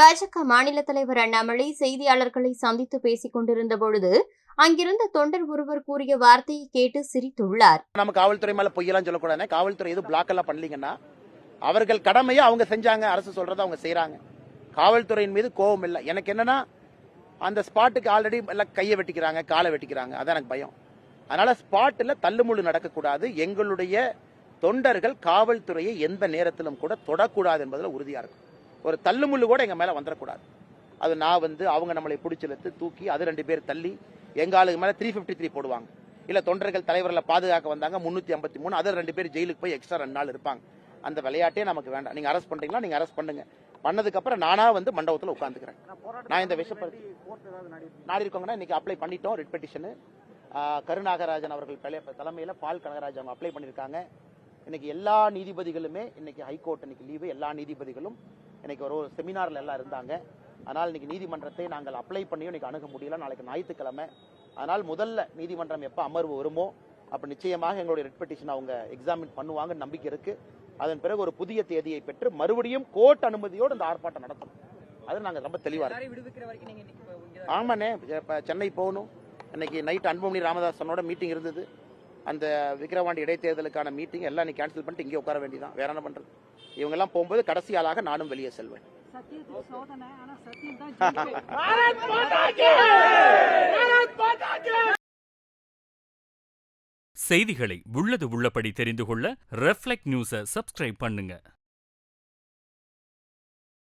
பாஜக மாநில தலைவர் அண்ணாமலை செய்தியாளர்களை சந்தித்து பேசிக் கொண்டிருந்த பொழுது அங்கிருந்த தொண்டர் ஒருவர் கூறிய வார்த்தையை கேட்டு சிரித்துள்ளார். நம்ம காவல்துறை மேல பொய்யெல்லாம் சொல்லக்கூடாது காவல்துறை எதுவும் பிளாக் எல்லாம் பண்ணலீங்கன்னா அவர்கள் கடமையை அவங்க செஞ்சாங்க அரசு சொல்றதை அவங்க செய்யறாங்க காவல்துறையின் மீது கோபம் இல்லை. எனக்கு என்னன்னா அந்த ஸ்பாட்டுக்கு ஆல்ரெடி எல்லாம் கையை வெட்டிக்கிறாங்க காலை வெட்டிக்கிறாங்க. அதான் எனக்கு பயம். அதனால ஸ்பாட்டில் தள்ளுமுள்ளு நடக்கக்கூடாது. எங்களுடைய தொண்டர்கள் காவல்துறையை எந்த நேரத்திலும் கூட தொடக்கூடாது என்பதில் உறுதியா இருக்கும் ஒரு தள்ளுமுள்ளு கூட எங்க மேல வந்துடக்கூடாது அது நான் வந்து அவங்க நம்மளை பிடிச்சிழுத்து தூக்கி அது ரெண்டு பேர் தள்ளி எங்க ஆளுக்கு மேல த்ரீ ஃபிஃப்டி த்ரீ போடுவாங்க. இல்ல தொண்டர்கள் தலைவர்களை பாதுகாக்க வந்தாங்க முன்னூத்தி ஐம்பத்தி மூணு அதில் ரெண்டு பேர் ஜெயிலுக்கு போய் எக்ஸ்ட்ரா ரெண்டு நாள் இருப்பாங்க. அந்த விளையாட்டே நமக்கு வேண்டாம். நீங்க அரெஸ்ட் பண்றீங்களா நீங்க அரெஸ்ட் பண்ணுங்க. பண்ணதுக்கு அப்புறம் நானா வந்து மண்டபத்தில் உட்காந்துக்கிறேன் நான் இந்த விஷயப்படுத்தி நாடி இருக்கவங்கன்னா இன்னைக்கு அப்ளை பண்ணிட்டோம் ரிட் பெட்டிஷனு கருநாகராஜன் அவர்கள் தலைமையில பால் கனகராஜ் அவங்க அப்ளை பண்ணியிருக்காங்க. இன்னைக்கு எல்லா நீதிபதிகளுமே இன்னைக்கு ஹைகோர்ட் இன்னைக்கு லீவு எல்லா நீதிபதிகளும் இன்னைக்கு ஒரு செமினார்ல எல்லாம் இருந்தாங்க. அதனால் இன்னைக்கு நீதிமன்றத்தை நாங்கள் அப்ளை பண்ணியும் இன்னைக்கு அணுக முடியல. நாளைக்கு ஞாயிற்றுக்கிழமை. அதனால் முதல்ல நீதிமன்றம் எப்போ அமர்வு வருமோ அப்ப நிச்சயமாக எங்களுடைய ரெட் பெட்டிஷன் அவங்க எக்ஸாமின் பண்ணுவாங்க நம்பிக்கை இருக்கு. அதன் பிறகு ஒரு புதிய தேதியை பெற்று மறுபடியும் கோர்ட் அனுமதியோடு இந்த ஆர்ப்பாட்டம் நடத்தணும். அது நாங்க ரொம்ப தெளிவா இருக்கோம் ஆமாண்ணே இப்ப சென்னை போகணும். இன்னைக்கு நைட் அன்புமணி ராமதாசனோட மீட்டிங் இருந்தது. அந்த விக்கிரவாண்டி இடைத்தேர்தலுக்கான மீட்டிங் எல்லாம் நீ கேன்சல் பண்ணிட்டு இங்கே உட்கார வேண்டியதான் வேற என்ன பண்றது? இவங்க எல்லாம் போகும்போது கடைசி ஆளாக நானும் வெளியே செல்வேன். செய்திகளை உள்ளது உள்ளபடி தெரிந்து கொள்ள ரெஃப்ளெக்ட் நியூஸை சப்ஸ்கிரைப் பண்ணுங்க.